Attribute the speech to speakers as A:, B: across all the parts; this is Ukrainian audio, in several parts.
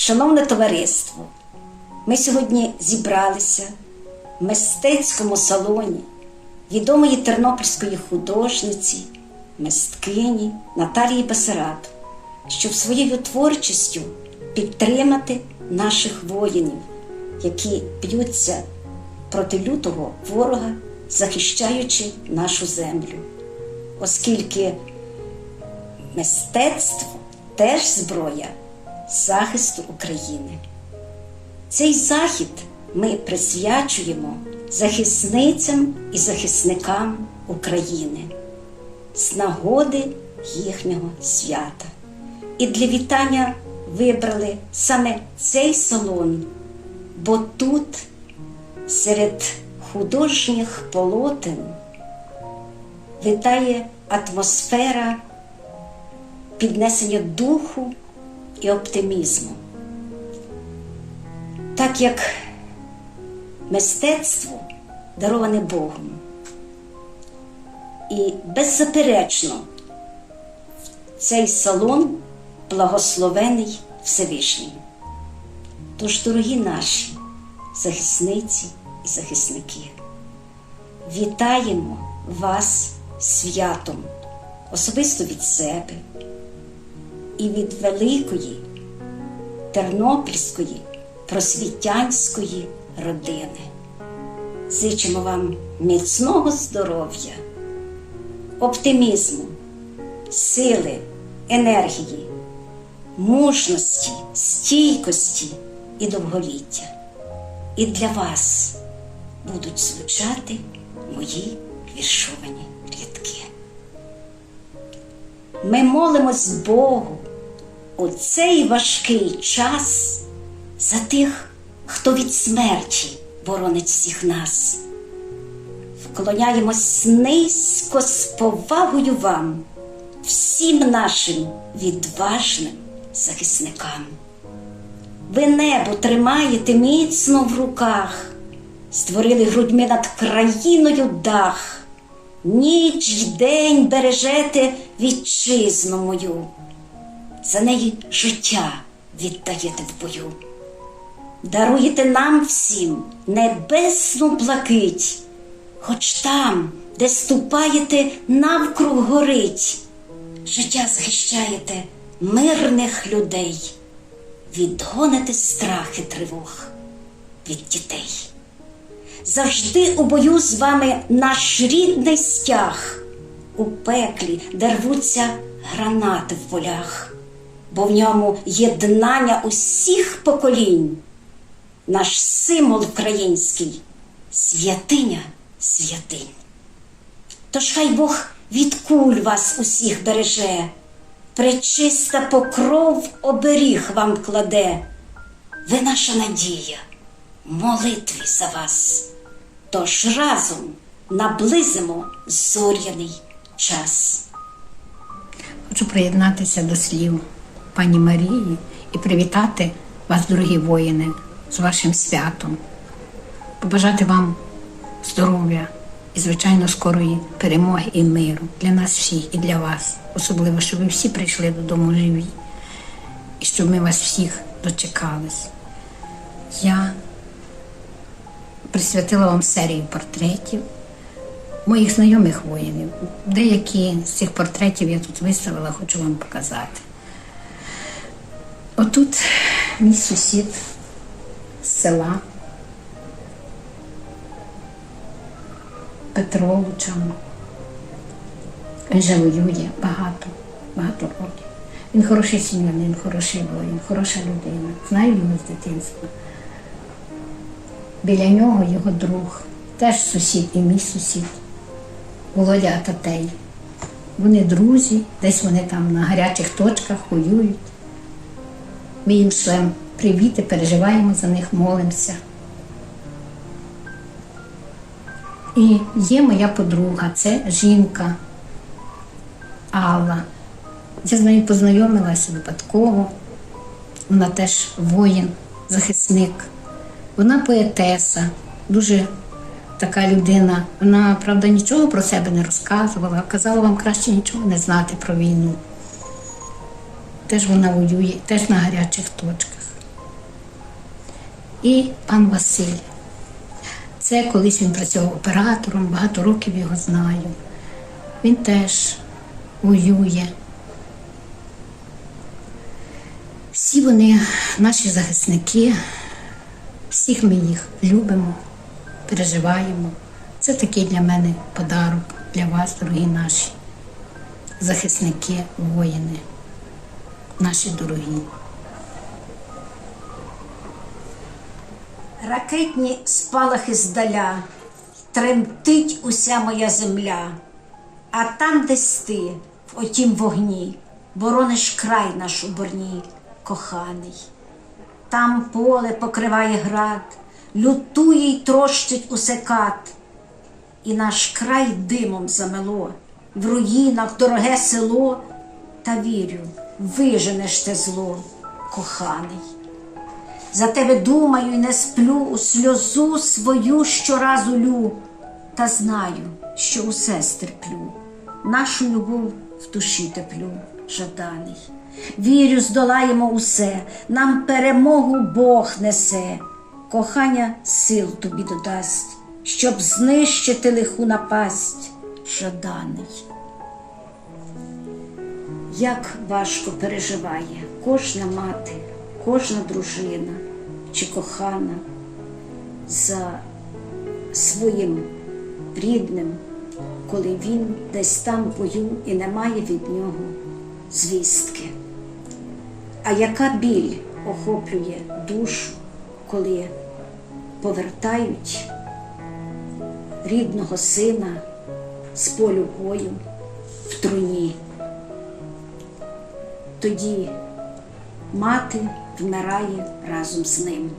A: Шановне товариство, ми сьогодні зібралися в мистецькому салоні відомої тернопільської художниці, мисткині Наталії Басарату, щоб своєю творчістю підтримати наших воїнів, які б'ються проти лютого ворога, захищаючи нашу землю. Оскільки мистецтво теж зброя захисту України. Цей захід ми присвячуємо захисницям і захисникам України з нагоди їхнього свята. І для вітання вибрали саме цей салон, бо тут серед художніх полотен витає атмосфера піднесення духу і оптимізму. Так як мистецтво дароване Богом. І беззаперечно цей салон благословений Всевишнім. Тож, дорогі наші захисниці і захисники, вітаємо вас святом, особисто від себе і від великої тернопільської просвітянської родини. Зичимо вам міцного здоров'я, оптимізму, сили, енергії, мужності, стійкості і довголіття. І для вас будуть звучати мої віршовані рядки. Ми молимось Богу у цей важкий час за тих, хто від смерті боронить всіх нас. Вклоняємось низько з повагою вам, всім нашим відважним захисникам. Ви небо тримаєте міцно в руках, створили грудьми над країною дах, ніч й день бережете вітчизну мою, за неї життя віддаєте в бою. Даруєте нам всім небесну блакить, хоч там, де ступаєте, навкруг горить, життя захищаєте мирних людей, відгоните страхи тривог від дітей. Завжди у бою з вами наш рідний стяг, у пеклі, де рвуться гранати в полях, бо в ньому єднання усіх поколінь наш символ український святиня святинь. Тож хай Бог від куль вас усіх береже, пречиста покров оберіг вам кладе. Ви наша надія, молитві за вас. Тож разом наблизимо зоряний час.
B: Хочу приєднатися до слів пані Марії і привітати вас, дорогі воїни, з вашим святом, побажати вам здоров'я і, звичайно, скорої перемоги і миру для нас всіх і для вас, особливо, щоб ви всі прийшли додому живі і щоб ми вас всіх дочекались. Я присвятила вам серію портретів моїх знайомих воїнів. Деякі з цих портретів я тут виставила, хочу вам показати. Отут мій сусід з села Петро Лучан. Він вже воює багато, багато років. Він хороший сім'янин, хороший воїн, хороша людина. Знаю його з дитинства. Біля нього його друг, теж сусід і мій сусід, Володя Ататей. Вони друзі, десь вони там на гарячих точках воюють. Ми їм шлем привіти, переживаємо за них, молимося. І є моя подруга, це жінка Алла. Я з нею познайомилася випадково. Вона теж воїн, захисник. Вона поетеса, дуже така людина. Вона, правда, нічого про себе не розказувала, казала вам краще нічого не знати про війну. Теж вона воює, теж на гарячих точках. і пан Василь. Це колись він працював оператором, багато років його знаю. Він теж воює. Всі вони наші захисники, всіх ми їх любимо, переживаємо. Це такий для мене подарок для вас, дорогі наші захисники, воїни, наші дорогі.
A: Ракетні спалахи здаля, тремтить уся моя земля, а там, десь ти, в отім вогні, борониш край наш у борні, коханий. Там поле покриває град, лютує й трощить усе кат, і наш край димом замело, в руїнах дороге село, та вірю, виженеш те зло, коханий. За тебе думаю і не сплю, у сльозу свою щоразу лю, та знаю, що усе стерплю, нашу любов в душі теплю, жаданий. Вірю, здолаємо усе, нам перемогу Бог несе, кохання сил тобі додасть, щоб знищити лиху напасть, жаданий. Як важко переживає кожна мати, кожна дружина чи кохана за своїм рідним, коли він десь там в бою і немає від нього звістки. А яка біль охоплює душу, коли повертають рідного сина з полю бою в труні? Тоді мати вмирає разом з ним,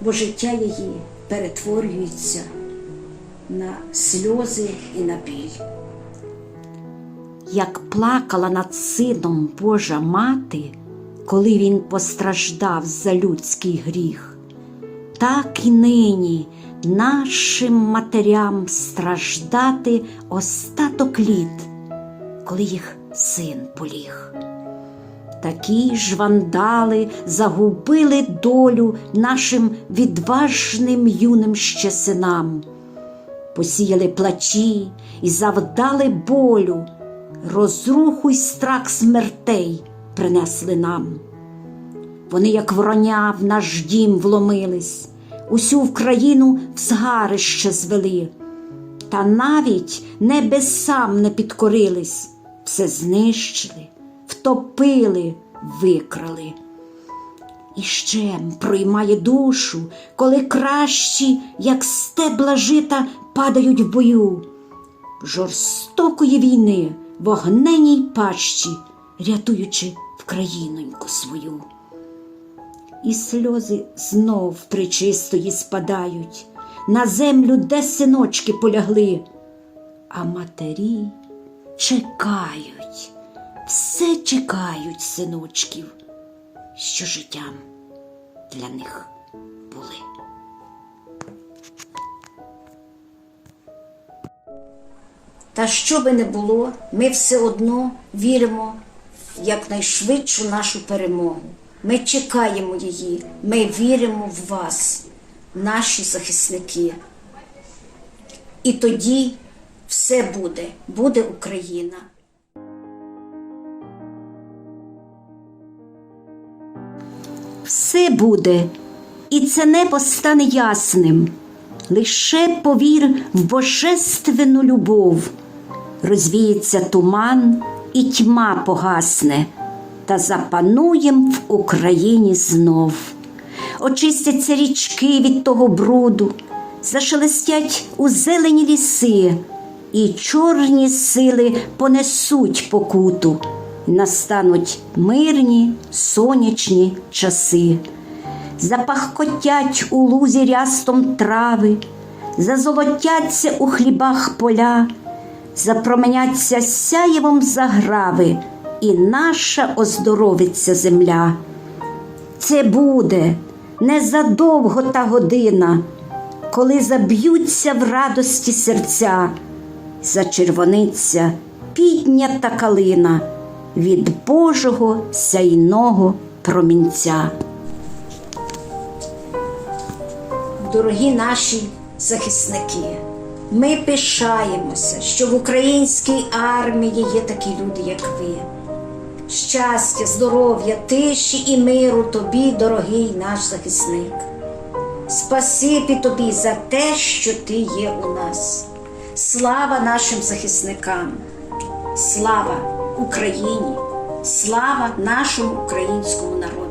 A: бо життя її перетворюється на сльози і на біль. Як плакала над сином Божа мати, коли він постраждав за людський гріх, так і нині нашим матерям страждати остаток літ, коли їх син поліг. Такі ж вандали загубили долю нашим відважним юним ще синам, посіяли плачі і завдали болю, розруху й страх смертей принесли нам. Вони, як вороня, в наш дім вломились, усю в в згарище звели, та навіть небесам не підкорились, все знищили, втопили, викрали. І ще проймає душу, коли кращі, як стебла жита, падають в бою. Жорстокої війни в огненій пащі, рятуючи вкраїноньку свою. І сльози знов причистої спадають на землю, де синочки полягли, а матері чекають, все чекають синочків, що життям для них були. Та що би не було, ми все одно віримо в якнайшвидшу нашу перемогу. Ми чекаємо її, ми віримо в вас, наші захисники. І тоді все буде, буде Україна. Все буде, і це небо стане ясним. Лише повір в божественну любов, розвіється туман і тьма погасне, та запануєм в Україні знов. Очистяться річки від того бруду, зашелестять у зелені ліси, і чорні сили понесуть покуту, настануть мирні сонячні часи. Запахкотять у лузі рястом трави, зазолотяться у хлібах поля, запроменяться сяєвом заграви, і наша оздоровиться земля. Це буде незадовго та година, коли заб'ються в радості серця, зачервониться піднята калина від Божого сяйного промінця. дорогі наші захисники. Ми пишаємося, що в українській армії є такі люди, як ви. Щастя, здоров'я, тиші і миру тобі, дорогий наш захисник. Спасибі тобі за те, що ти є у нас. Слава нашим захисникам, слава Україні, слава нашому українському народу.